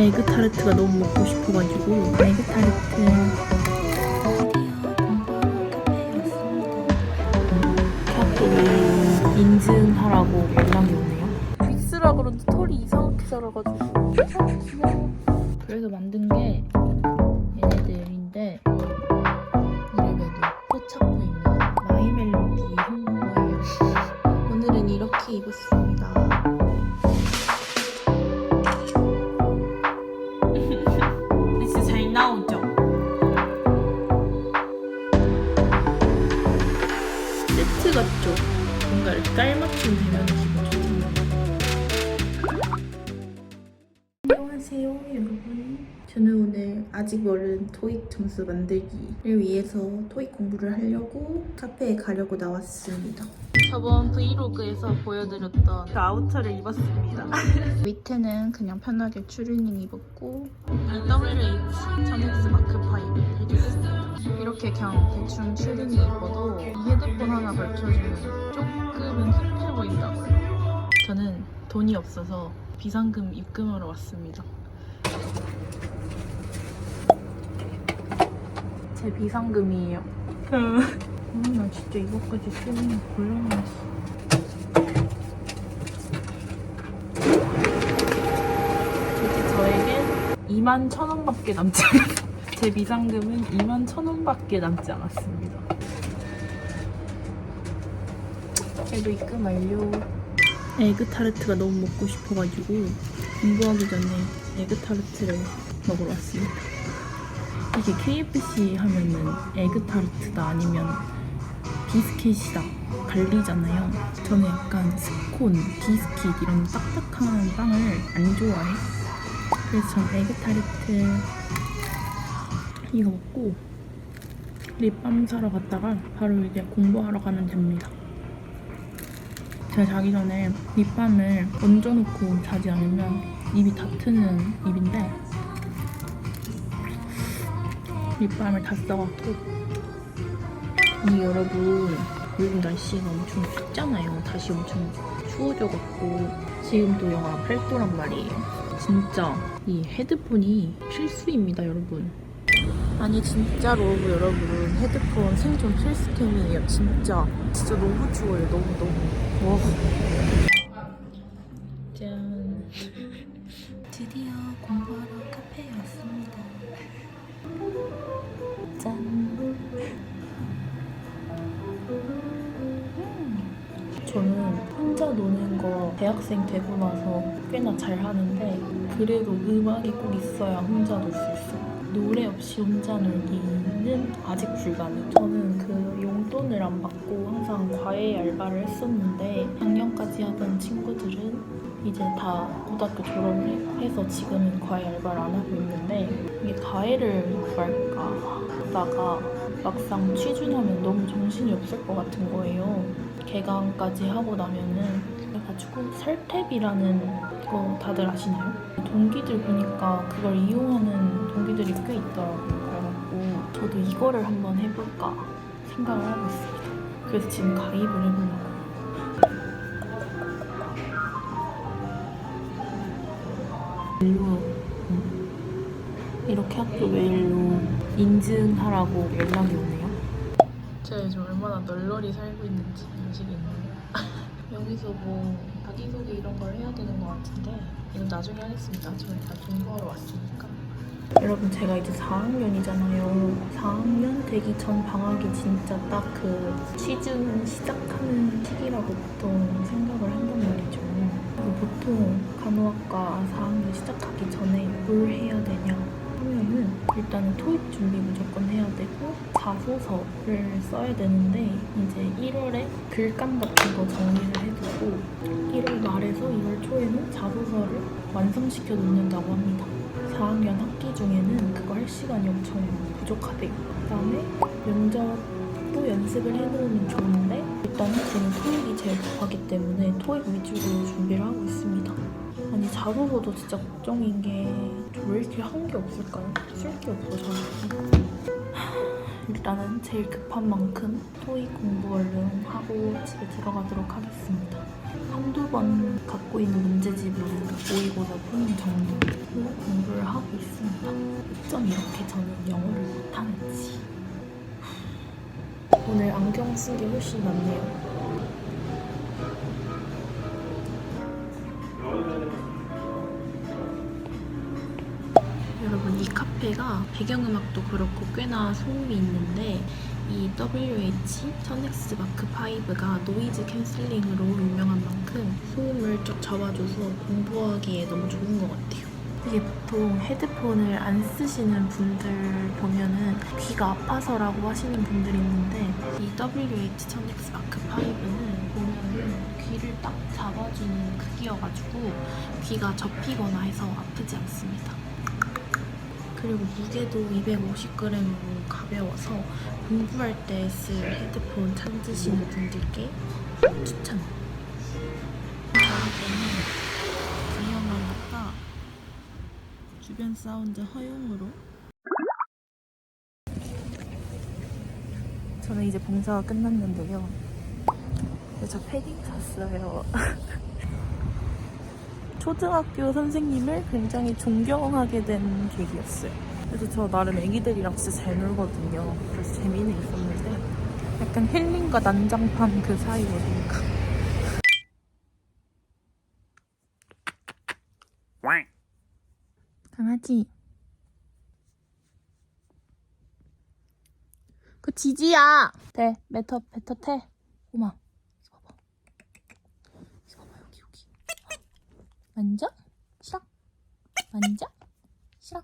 에그 타르트가 너무 먹고 싶어가지고 에그 타르트. 인증하라고 연락이 오네요. 빅스라 그런지 털이 이상하게 자라가지고. 그래서 만든 게 깔맞춤 되면 기분 좋잖아요. 안녕하세요, 여러분. 저는 오늘 아직 모른 토익 점수 만들기를 위해서 토익 공부를 하려고 카페에 가려고 나왔습니다. 저번 브이로그에서 보여드렸던 그 아우터를 입었습니다. 밑에는 그냥 편하게 추리닝 입었고 WH 1000X 마크 5 해줬어요. 이렇게 그냥 대충 추리닝 입어도 이 헤드폰 하나 걸쳐주면 조금은 힙해 보인다고요. 저는 돈이 없어서 비상금 입금하러 왔습니다. 제 비상금이에요. 음, 나 진짜 이거까지 쓰면 곤란했어. 이제 저에겐 2만 천 원밖에 남지 않았어요. 제 비상금은 2만 천 원밖에 남지 않았습니다. 그래도 입금 완료. 에그 타르트가 너무 먹고 싶어가지고 공부하기 전에 에그 타르트를 먹으러 왔습니다. 이게 KFC 하면은 에그 타르트다 아니면 비스킷이다 갈리잖아요. 저는 약간 스콘, 비스킷 이런 딱딱한 빵을 안 좋아해. 그래서 전 에그 타르트 이거 먹고 립밤 사러 갔다가 바로 이제 공부하러 가면 됩니다. 제가 자기 전에 립밤을 얹어놓고 자지 않으면 입이 다 트는 입인데 립밤을 다 써갖고 이 여러분 요즘 날씨가 엄청 춥잖아요. 다시 엄청 추워져갖고. 지금도 영하 8도란 말이에요. 진짜 이 헤드폰이 필수입니다 여러분. 아니 진짜로 여러분 헤드폰 생존 필수템이에요. 진짜. 진짜 너무 추워요. 너무 너무. 와. 짠. 드디어 공부하러 카페에 왔습니다 저는 혼자 노는 거 대학생 되고 나서 꽤나 잘 하는데 그래도 음악이 꼭 있어야 혼자 놀 수 있어요. 노래 없이 혼자 놀기는 아직 불가능. 저는 그 용돈을 안 받고 항상 과외 알바를 했었는데 작년까지 하던 친구들은 이제 다 고등학교 졸업을 해- 해서 지금은 과외 알바를 안 하고 있는데 이게 과외를 구할까 하다가 막상 취준하면 너무 정신이 없을 것 같은 거예요. 개강까지 하고 나면은 그래가지고 설탭이라는 거 다들 아시나요? 동기들 보니까 그걸 이용하는 동기들이 꽤 있더라고요. 그래갖고 저도 이거를 한번 해볼까 생각을 하고 있습니다. 그래서 지금 가입을 해보려고. 메일로 음, 이렇게 학교 메일로 인증하라고 연락이 오네요. 제가 요즘 얼마나 널널히 살고 있는지 아시겠네요. 여기서 뭐 자기소개 이런 걸 해야 되는 것 같은데 이건 나중에 하겠습니다. 저 일단 공부하러 왔으니까. 여러분 제가 이제 4학년이잖아요. 4학년 되기 전 방학이 진짜 딱그 취준 시작하는 시기라고 보통 생각을 한단 말이죠. 보통 간호학과 4학년 시작하기 전에 뭘 해야 되냐 하면은 일단은 토익 준비 무조건 해야 되고 자소서를 써야 되는데 이제 1월에 글감 같은 거 정리를 해두고 1월 말에서 2월 초에는 자소서를 완성시켜 놓는다고 합니다. 4학년 학기 중에는 그거 할 시간이 엄청 부족하대요. 그다음에 면접도 연습을 해놓으면 좋은데 일단은 저는 토익이 제일 급하기 때문에 토익 위주로 준비를 하고 있습니다. 아니 자소서도 진짜 걱정인 게저 왜 이렇게 한 게 없을까요? 쓸 게 없어 저는. 일단은 제일 급한 만큼 토익 공부 얼른 하고 집에 들어가도록 하겠습니다. 한두 번 갖고 있는 문제집으로 모의고사 푸는 정도로 공부를 저는 영어를 못하는지. 오늘 안경 쓴 게 훨씬 낫네요. 카페가 배경음악도 그렇고 꽤나 소음이 있는데 이 WH 1000X 마크 5가 노이즈 캔슬링으로 유명한 만큼 소음을 쭉 잡아줘서 공부하기에 너무 좋은 것 같아요. 이게 보통 헤드폰을 안 쓰시는 분들 보면은 귀가 아파서라고 하시는 분들이 있는데 이 WH 1000X 마크 5는 보면은 귀를 딱 잡아주는 크기여가지고 귀가 접히거나 해서 아프지 않습니다. 그리고 무게도 250g으로 가벼워서 공부할 때 쓸 헤드폰 찾으시는 분들께 추천. 때는 구형을 갖다 주변 사운드 허용으로 저는 이제 봉사가 끝났는데요. 저 패딩 샀어요. 초등학교 선생님을 굉장히 존경하게 된 계기였어요. 그래서 저 나름 애기들이랑 진짜 잘 놀거든요. 그래서 재미는 있었는데 약간 힐링과 난장판 그 사이 어딘가. 강아지. 그 지지야. 돼. 뱉어 뱉어 태. 고마. 이거 봐봐. 이거 봐봐 여기 여기. 만져? 싫어? 만져? 싫어?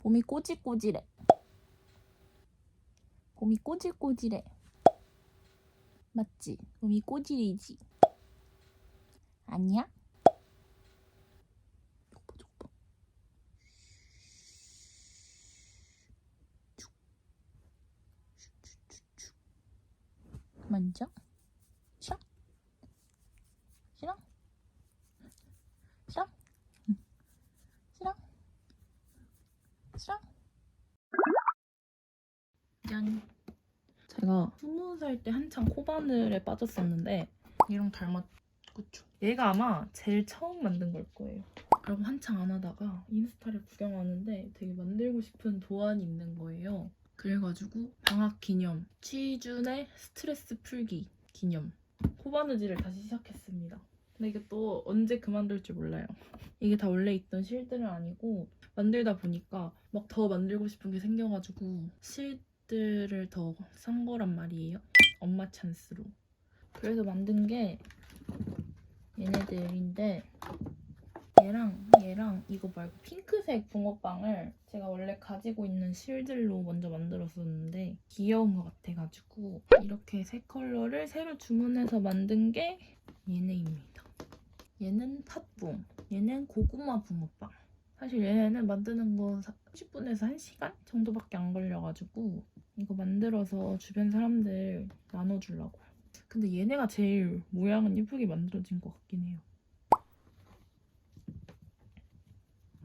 봄이 꼬질꼬질해. 봄이 꼬질꼬질해. 맞지? 봄이 꼬질이지. 아니야? 족보 족보. 만져? 싫어? 싫어? 싫어? 응. 싫어? 싫어? 짠. 제가 스무 살 때 한창 코바늘에 빠졌었는데 얘랑 닮았 그쵸? 얘가 아마 제일 처음 만든 걸 거예요. 여러분 한창 안 하다가 인스타를 구경하는데 되게 만들고 싶은 도안이 있는 거예요. 그래가지고 방학 기념 취준의 스트레스 풀기 기념 코바느질을 다시 시작했습니다. 근데 이게 또 언제 그만둘지 몰라요. 이게 다 원래 있던 실들은 아니고 만들다 보니까 막 더 만들고 싶은 게 생겨가지고 실들을 더 산 거란 말이에요. 엄마 찬스로. 그래서 만든 게 얘네들인데 얘랑 얘랑 이거 말고 핑크색 붕어빵을 제가 원래 가지고 있는 실들로 먼저 만들었었는데 귀여운 것 같아가지고 이렇게 세 컬러를 새로 주문해서 만든 게 얘네입니다. 얘는 팥붕, 얘는 고구마 붕어빵. 사실 얘네는 만드는 거 30분에서 1시간 정도밖에 안 걸려가지고 이거 만들어서 주변 사람들 나눠주려고요. 근데 얘네가 제일 모양은 예쁘게 만들어진 것 같긴 해요.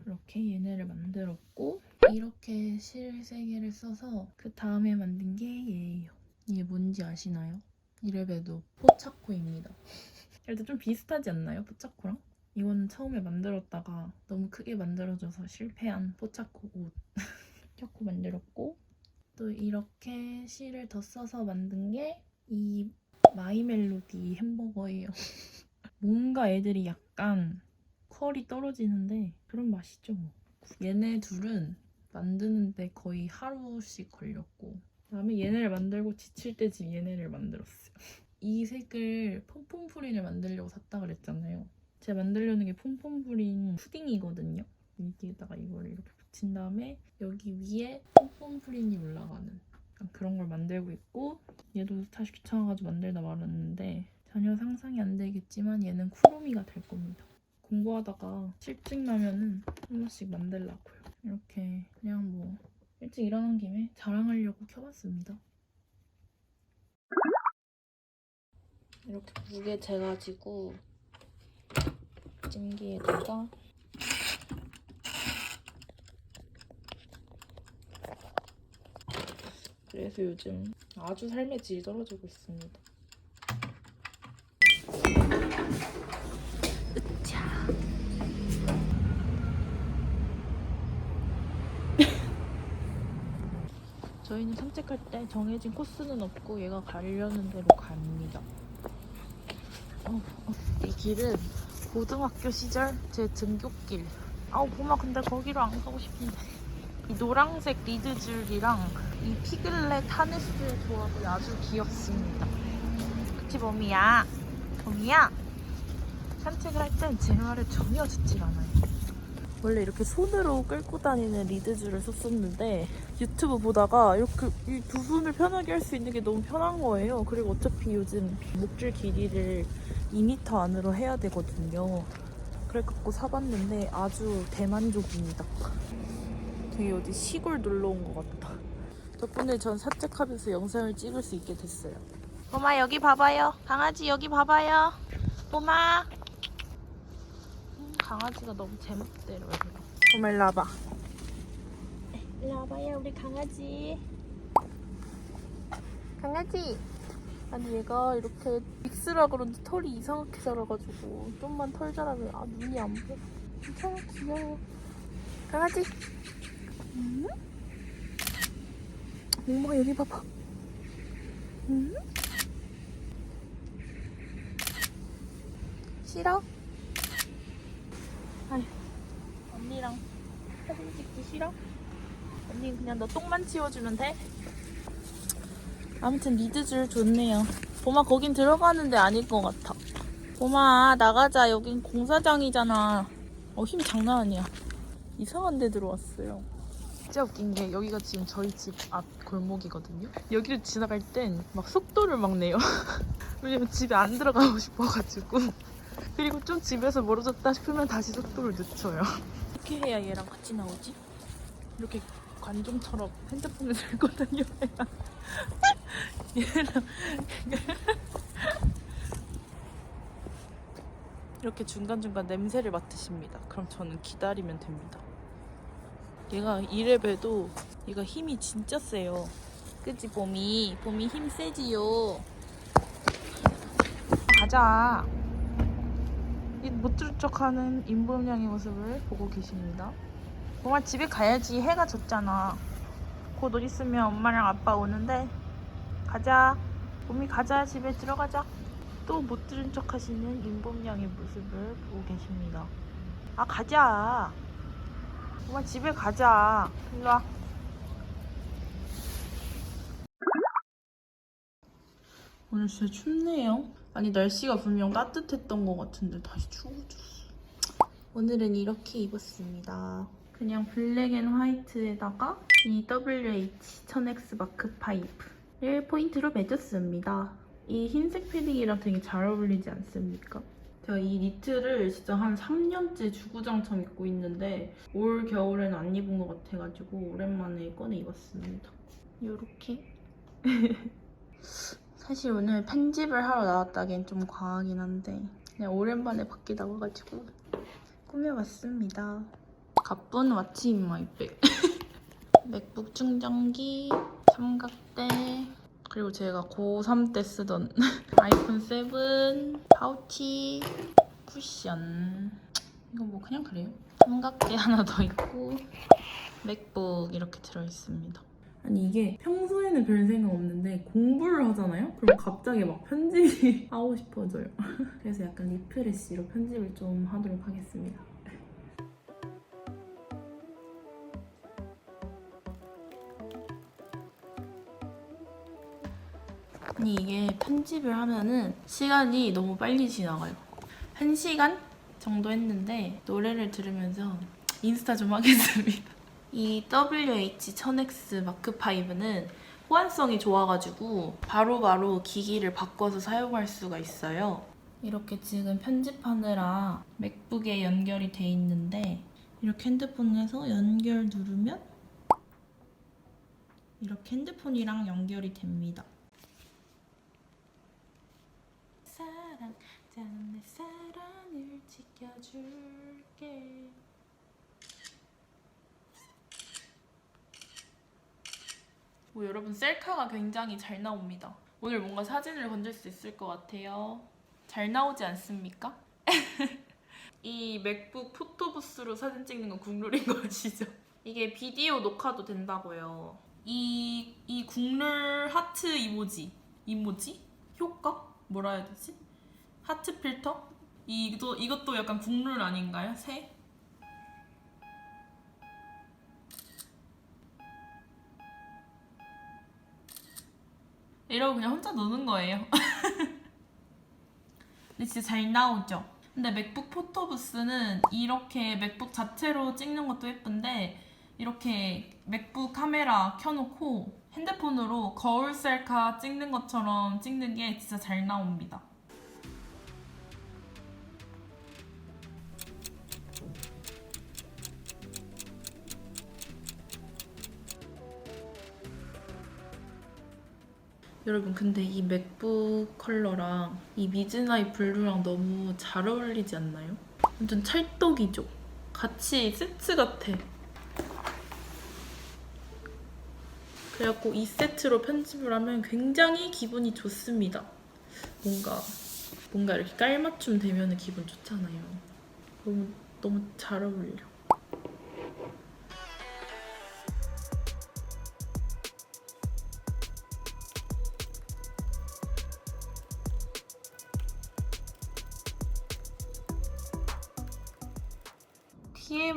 이렇게 얘네를 만들었고 이렇게 실세 개를 써서 그 다음에 만든 게 얘예요. 이게 뭔지 아시나요? 이래봬도 포차코입니다. 일단 좀 비슷하지 않나요? 포차코랑? 이거는 처음에 만들었다가 너무 크게 만들어져서 실패한 포차코 옷. 포차코 만들었고 또 이렇게 실을 더 써서 만든 게 이 마이 멜로디 햄버거예요. 뭔가 애들이 약간 컬이 떨어지는데 그런 맛이죠. 뭐. 얘네 둘은 만드는데 거의 하루씩 걸렸고 그다음에 얘네를 만들고 지칠 때쯤 얘네를 만들었어요. 이 색을 폼폼프린을 만들려고 샀다 그랬잖아요. 제가 만들려는 게 폼폼프린 푸딩이거든요. 여기에다가 이거를 이렇게 붙인 다음에 여기 위에 폼폼프린이 올라가는 그런 걸 만들고 있고 얘도 사실 귀찮아가지고 만들다 말았는데 전혀 상상이 안 되겠지만 얘는 쿠로미가 될 겁니다. 공부하다가 실증 나면은 한 번씩 만들라고요. 이렇게 그냥 뭐 일찍 일어난 김에 자랑하려고 켜봤습니다. 이렇게 무게 재가지고 찜기에다가 그래서 요즘 아주 삶의 질이 떨어지고 있습니다. 으차. 저희는 산책할 때 정해진 코스는 없고 얘가 가려는 대로 갑니다. 어, 어. 이 길은 고등학교 시절 제 등굣길. 아우 보마 근데 거기로 안 가고 싶은데. 이 노란색 리드줄이랑 이 피글렛 하네스 조합이 아주 귀엽습니다. 그치 범이야? 범이야? 산책을 할 땐 제 말을 전혀 듣질 않아요. 원래 이렇게 손으로 끌고 다니는 리드줄을 썼었는데 유튜브 보다가 이렇게 이 두 손을 편하게 할 수 있는 게 너무 편한 거예요. 그리고 어차피 요즘 목줄 길이를 2m 안으로 해야 되거든요. 그래갖고 사봤는데 아주 대만족입니다. 되게 어디 시골 놀러 온 것 같다. 덕분에 전 산책하면서 영상을 찍을 수 있게 됐어요. 뽀마 여기 봐봐요. 강아지 여기 봐봐요. 뽀마. 음, 강아지가 너무 제멋대로 해. 뽀마 일로 와봐. 일로 와봐요 우리 강아지. 강아지. 아니 얘가 이렇게 믹스라 그런지 털이 이상하게 자라가지고 좀만 털 자라면 아 눈이 안 보여. 괜찮아 귀여워. 강아지. 음? 엄마 여기 봐봐. 음? 싫어? 아휴, 언니랑 사진 찍기 싫어? 언니 그냥 너 똥만 치워주면 돼? 아무튼 리드줄 좋네요. 봄아 거긴 들어가는데 아닐 것 같아. 봄아 나가자. 여긴 공사장이잖아. 어 힘 장난 아니야. 이상한 데 들어왔어요. 진짜 웃긴 게 여기가 지금 저희 집 앞 골목이거든요. 여기를 지나갈 땐 막 속도를 막 내요. 왜냐면 집에 안 들어가고 싶어가지고. 그리고 좀 집에서 멀어졌다 싶으면 다시 속도를 늦춰요. 어떻게 해야 얘랑 같이 나오지? 이렇게 관종처럼 핸드폰을 들고 다녀야 얘랑 이렇게 중간중간 냄새를 맡으십니다. 그럼 저는 기다리면 됩니다. 얘가 이래봬도 얘가 힘이 진짜 세요. 그치 봄이? 봄이 힘 세지요. 가자. 이못 들은 척하는 임범양의 모습을 보고 계십니다. 봄아 집에 가야지. 해가 졌잖아. 곧곧 있으면 엄마랑 아빠 오는데 가자. 봄이 가자. 집에 들어가자. 또 못 들은 척 하시는 임범양의 모습을 보고 계십니다. 아 가자. 엄마 집에 가자. 일로 와. 오늘 진짜 춥네요. 아니 날씨가 분명 따뜻했던 것 같은데 다시 추워졌어. 오늘은 이렇게 입었습니다. 그냥 블랙 앤 화이트에다가 이 WH 1000X 마크 파이프를 포인트로 매줬습니다. 이 흰색 패딩이랑 되게 잘 어울리지 않습니까? 제가 이 니트를 진짜 한 3년째 주구장창 입고 있는데 올 겨울에는 안 입은 것 같아가지고 오랜만에 꺼내 입었습니다. 요렇게 사실 오늘 편집을 하러 나왔다기엔 좀 과하긴 한데 그냥 오랜만에 밖에 나와가지고 꾸며봤습니다. 가쁜 왓츠 인 마이 백. 맥북 충전기, 삼각대 그리고 제가 고3 때 쓰던 아이폰 7 파우치 쿠션. 이거 뭐 그냥 그래요? 삼각대 하나 더 있고 맥북 이렇게 들어있습니다 아니 이게 평소에는 별 생각 없는데 공부를 하잖아요? 그럼 갑자기 막 편집이 하고 싶어져요 그래서 약간 리프레시로 편집을 좀 하도록 하겠습니다 아니 이게 편집을 하면은 시간이 너무 빨리 지나가요. 한 시간 정도 했는데 노래를 들으면서 인스타 좀 하겠습니다. 이 WH-1000X 마크5는 호환성이 좋아가지고 바로 바로 기기를 바꿔서 사용할 수가 있어요. 이렇게 지금 편집하느라 맥북에 연결이 돼 있는데 이렇게 핸드폰에서 연결 누르면 이렇게 핸드폰이랑 연결이 됩니다. 사랑 나는 내 사랑을 지켜줄게 뭐 여러분 셀카가 굉장히 잘 나옵니다 오늘 뭔가 사진을 건질 수 있을 것 같아요 잘 나오지 않습니까? 이 맥북 포토부스로 사진 찍는 건 국룰인 거 아시죠? 이게 비디오 녹화도 된다고요. 이, 이 국룰 하트 이모지, 이모지? 효과? 뭐라 해야 되지? 하트 필터? 이도, 이것도 약간 국룰 아닌가요? 새? 이러고 그냥 혼자 노는 거예요. 근데 진짜 잘 나오죠? 근데 맥북 포토부스는 이렇게 맥북 자체로 찍는 것도 예쁜데 이렇게 맥북 카메라 켜놓고 핸드폰으로 거울 셀카 찍는 것처럼 찍는 게 진짜 잘 나옵니다. 여러분 근데 이 맥북 컬러랑 이 미즈나이 블루랑 너무 잘 어울리지 않나요? 완전 찰떡이죠? 같이 세트 같아. 그래갖고 이 세트로 편집을 하면 굉장히 기분이 좋습니다. 뭔가 뭔가 이렇게 깔맞춤 되면 기분 좋잖아요. 너무 너무 잘 어울려.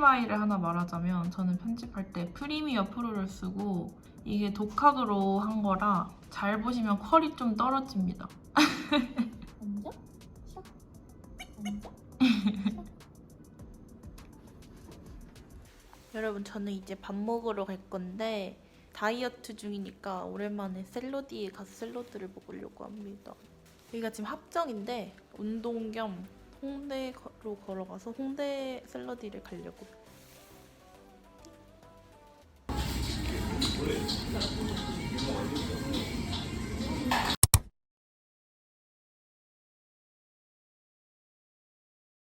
TMI를 하나 말하자면 저는 편집할 때 프리미어 프로를 쓰고 이게 독학으로 한 거라 잘 보시면 퀄이 좀 떨어집니다. 여러분 저는 이제 밥 먹으러 갈 건데 다이어트 중이니까 오랜만에 샐러디에 가서 샐러드를 먹으려고 합니다. 여기가 지금 합정인데 운동 겸 홍대 로 걸어가서 홍대 샐러디를 가려고